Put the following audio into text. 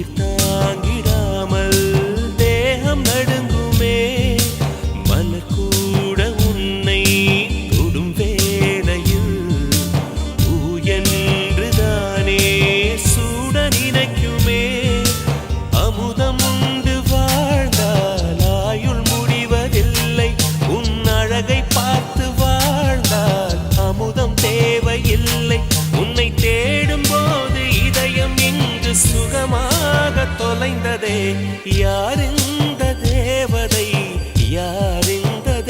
We've யார் இந்த தேவதை? யார் இந்த